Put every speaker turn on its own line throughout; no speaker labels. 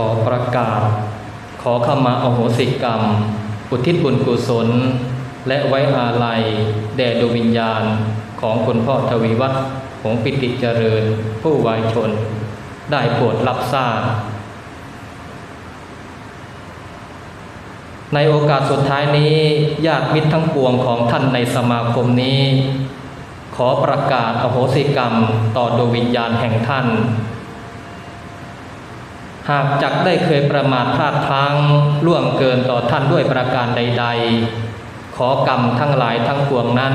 ขอประกาศ ขอขมาอโหสิกรรม อุทิศบุญกุศล และไว้อาลัย แด่ดวงวิญญาณของคุณพ่อทวีวัฒน์หงปิติเจริญ ผู้วายชน ได้โปรดรับทราบในโอกาสสุดท้ายนี้ญาติมิตรทั้งปวงของท่านในสมาคมนี้ ขอประกาศอโหสิกรรมต่อดวงวิญญาณแห่งท่าน หากจักได้เคยประมาทพลาดพลั้งล่วงเกินต่อท่านด้วยประการใด ๆ ขอกรรมทั้งหลายทั้งปวงนั้น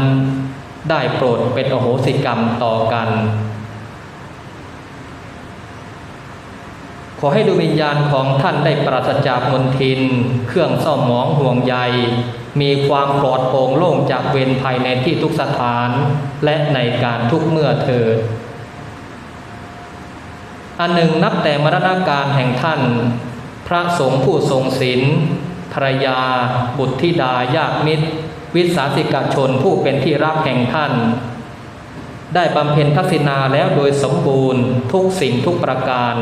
ได้โปรดเป็นโอโหสิกรรมต่อกัน ขอให้ดวงวิญญาณของท่านได้ปราศจากมลทิน เครื่องเศร้าหมองห่วงใย มีความปลอดโปร่งโล่งจากเวรภัยในที่ทุกสถาน และในการทุกเมื่อเถิด อันหนึ่งนับแต่มรณาการแห่งท่าน พระสงฆ์ผู้ทรงศีลภรรยา บุตรธิดาญาติมิตร วิสาสิกชนผู้เป็นที่รักแห่งท่าน ได้บำเพ็ญทักษิณาแล้วโดยสมบูรณ์ทุกสิ่งทุกประการ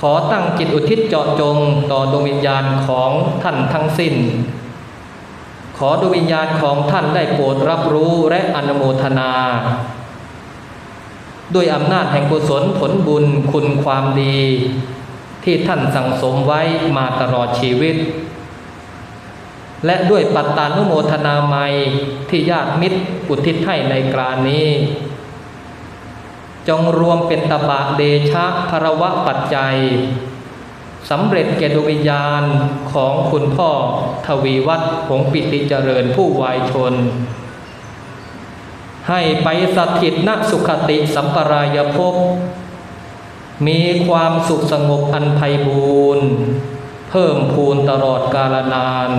ขอตั้งจิตอุทิศเจาะจงต่อดวงวิญญาณของท่านทั้งสิ้น ขอดวงวิญญาณของท่านได้โปรดรับรู้และอนุโมทนา ด้วยอำนาจแห่งกุศลผลบุญคุณความดี ที่ท่านสั่งสมไว้มาตลอดชีวิต และด้วยปัตตานุโมทนาไมยที่ญาติมิตรอุทิศให้ในกรานี้ จงรวมเป็นตบะเดชะภรวะปัจจัยสำเร็จแก่ดวงวิญญาณของคุณพ่อทวีวัฒน์หงปิติเจริญผู้วายชน ให้ไปสถิตณสุขติสัมปรายภพ มีความสุขสงบอันไพบูรณ์เพิ่มพูนตลอดกาลนาน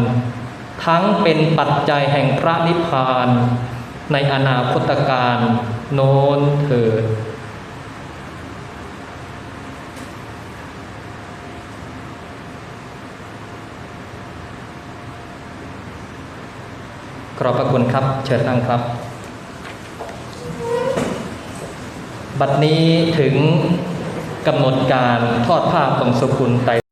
ทั้งเป็นปัจจัยแห่งพระนิพพาน ในอนาคตการโน้นเถิดขอบพระคุณครับ เชิญนั่งครับ บัดนี้ถึงกำหนดการทอดผ้าของสกุลไตร